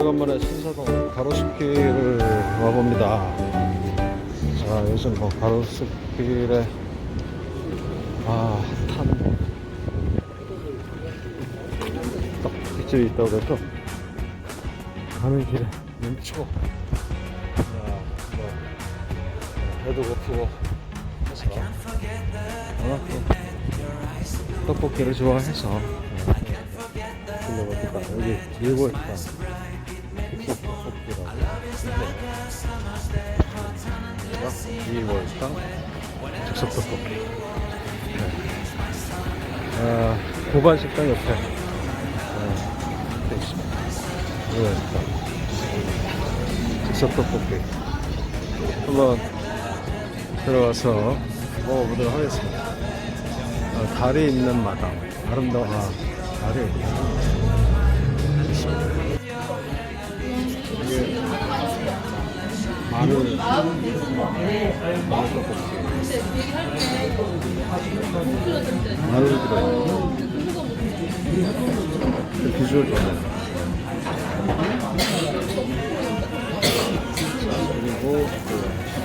오랜만에 신사동 가로수길을 와봅니다. 자, 요즘 뭐 가로수길에 아, 탄 떡집이 있다고 해서 가는 길에 멈추고 아, 뭐 배도 고프고 해서 또 떡볶이를 좋아해서 들려봅니다. 여기 일본 있다. 백석 떡볶이라고. 일본 있다. 즉석 떡볶이. 네. 아, 고반 식당 옆에. 아, 돼 있습니다. 일본 있다. 즉석 떡볶이. 한번 들어가서 먹어보도록 하겠습니다. 아, 달이 있는 마당. 아름다운, 아, 달이. 들어있고 그 비주얼 좋네 그리고 그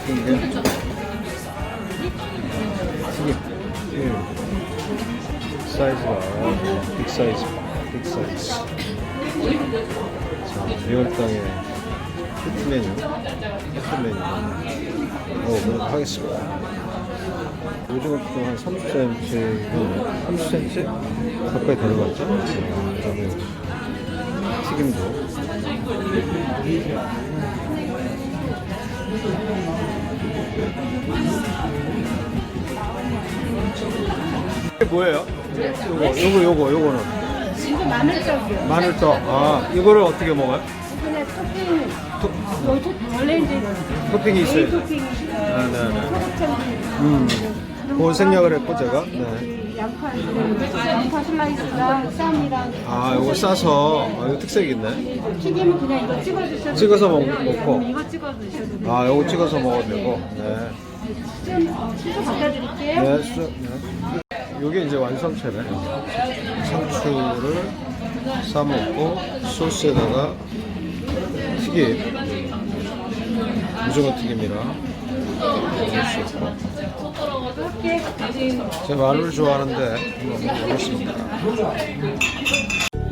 튀김 튀김 사이즈가 빅 사이즈. 빅 사이즈. 자, 리얼땅의 히트 메뉴, 히트 메뉴 먹어보도록 하겠습니다. 요즘은 한 30cm, 30cm 가까이 들어갔죠? 그 다음에 튀김도. 이게 뭐예요? 요거, 요거, 요거, 요거는. 마늘떡이요. 마늘떡. 아, 이거를 어떻게 먹어요? 이번에 토핑, 요즘 원래 이제 토핑이 있어요. 메인 토핑이 아, 네, 네. 초록천지. 음. 그걸 생략을 했고, 제가. 네. 양파, 양파 슬라이스랑 쌈이랑. 아, 이거 싸서, 아, 이거 특색 있네. 튀김은 그냥 이거 찍어 드셔도 찍어서 먹- 되고요. 먹고. 이거 찍어 드셔도 돼요. 아, 요거 찍어서 먹어도 되고. 네. 좀 어, 순서 바꿔드릴게요. 네, 수, 네. 요게 이제 완성체네. 상추를 싸먹고, 소스에다가 튀김. 무조건 튀김이랑 제가 마늘을 좋아하는데, 한번 먹어보겠습니다.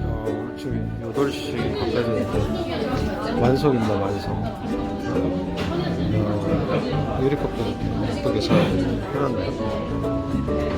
어, 지금 8시 가까이 됐는데, 완성입니다, 완성. 어, 유리컵도 예쁘게 잘 해놨네요.